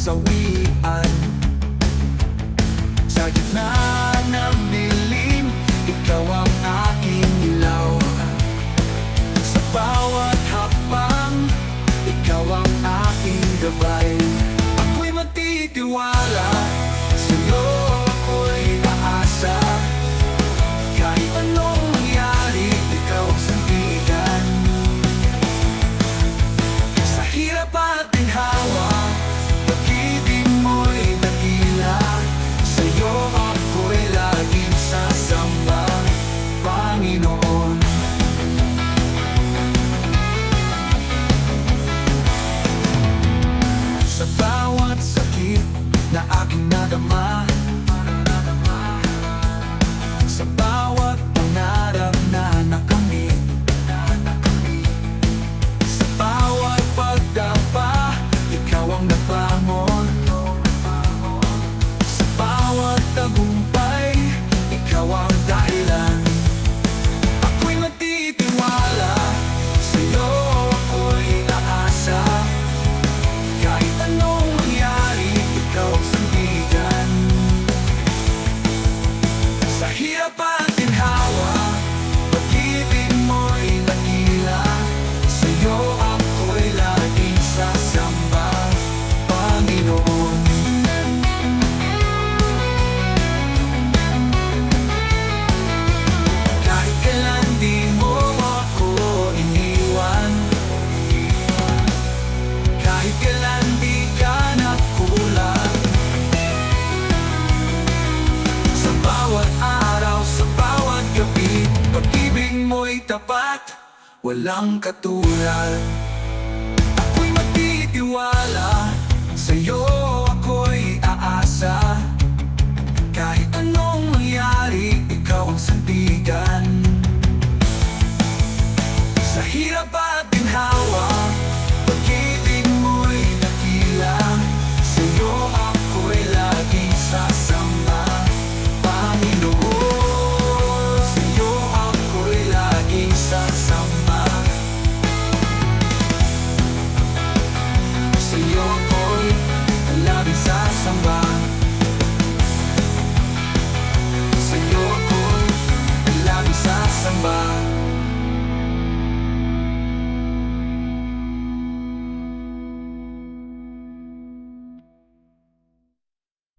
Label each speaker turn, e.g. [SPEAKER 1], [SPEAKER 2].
[SPEAKER 1] kasawian. Sa gitna ng dilim Ikaw ang aking ilaw Sa bawat hakbang Ikaw ang aking gabay. Ako'y matitiwala na aking nadama. Sa bawat pangarap na nakamit Sa bawat pagdapa, ikaw ang nabangon Sa bawat tagumpay, Mo'y tapat, walang katulad Ako'y magtitiwala, somebody.